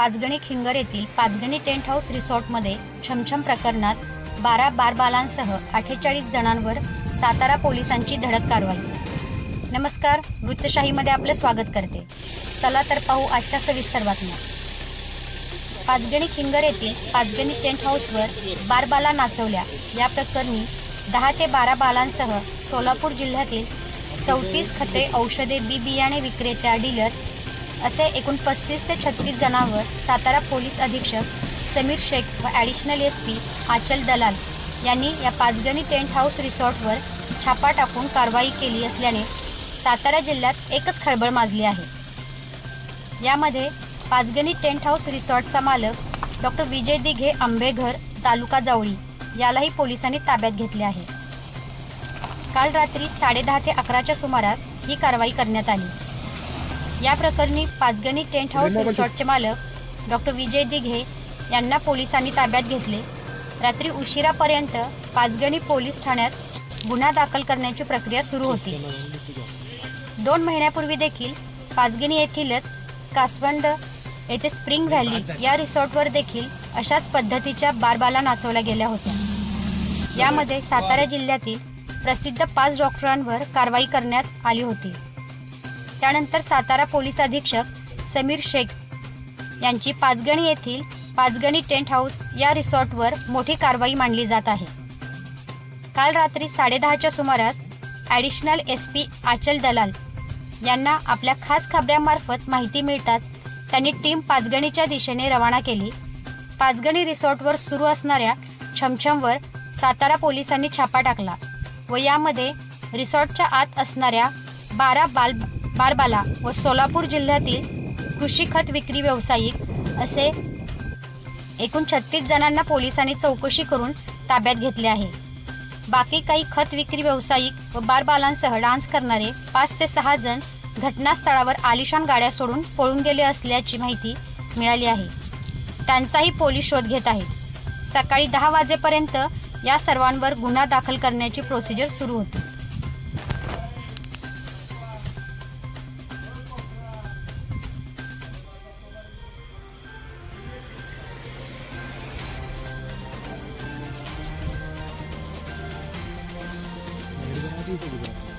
पाचगणी खिंगर येथील Panchgani tent house रिसॉर्टमध्ये छमछम प्रकरणात बारा बारबालांसह अठ्ठेचाळीस जणांवर सातारा पोलिसांची धडक कारवाई. नमस्कार वृत्तशाहीमध्ये आपलं स्वागत करते. चला तर पाहू आजच्या सविस्तर बातम्या. पाचगणी खिंगर येथील पाचगणी टेंट हाऊसवर बारबाला नाचवल्या. या प्रकरणी दहा ते बारा बालांसह सोलापूर जिल्ह्यातील चौतीस खते औषधे बी बियाणे विक्रेत्या डीलर असे एकूण पस्तीस ते छत्तीस जणांवर सातारा पोलीस अधीक्षक समीर शेख व ॲडिशनल एस पी आचल दलाल यांनी या पाचगणी टेंट हाऊस रिसॉर्टवर छापा टाकून कारवाई केली असल्याने सातारा जिल्ह्यात एकच खळबळ माजली आहे. यामध्ये पाचगणी टेंट हाऊस रिसॉर्टचा मालक डॉक्टर विजय दिघे आंबेघर तालुका जावळी यालाही पोलिसांनी ताब्यात घेतले आहे. काल रात्री साडेदहा ते अकराच्या सुमारास ही कारवाई करण्यात आली. या प्रकरणी पाचगणी टेंट हाऊस रिसॉर्टचे मालक डॉक्टर विजय दिघे यांना पोलिसांनी ताब्यात घेतले. रात्री उशिरापर्यंत पाचगणी पोलीस ठाण्यात गुन्हा दाखल करण्याची प्रक्रिया सुरू होती. दोन महिन्यापूर्वी देखील पाचगणी येथीलच कासवंड येथे स्प्रिंग व्हॅली या रिसॉर्टवर देखील अशाच पद्धतीच्या बारबाला नाचवल्या गेल्या होत्या. यामध्ये सातारा जिल्ह्यातील प्रसिद्ध पाच डॉक्टरांवर कारवाई करण्यात आली होती. त्यानंतर सातारा पोलीस अधीक्षक समीर शेख यांची पाचगणी येथील पाचगणी टेंट हाऊस या रिसॉर्टवर मोठी कारवाई मांडली जात आहे. काल रात्री साडेदहाच्या सुमारास ॲडिशनल एस पी आचल दलाल यांना आपल्या खास खबऱ्यामार्फत माहिती मिळताच त्यांनी टीम पाचगणीच्या दिशेने रवाना केली. पाचगणी रिसॉर्टवर सुरू असणाऱ्या छमछमवर सातारा पोलिसांनी छापा टाकला व यामध्ये रिसॉर्टच्या आत असणाऱ्या बारा बाल बारबाला व सोलापूर जिल्ह्यातील कृषी खत विक्री व्यावसायिक असे एकूण छत्तीस जणांना पोलिसांनी चौकशी करून ताब्यात घेतले आहे. बाकी काही खत विक्री व्यावसायिक व बारबालांसह डान्स करणारे पाच ते सहा जण घटनास्थळावर आलिशान गाड्या सोडून पळून गेले असल्याची माहिती मिळाली आहे. त्यांचाही पोलीस शोध घेत आहेत सकाळी दहा वाजेपर्यंत या सर्वांवर गुन्हा दाखल करण्याची प्रोसिजर सुरू होती. 这个东西。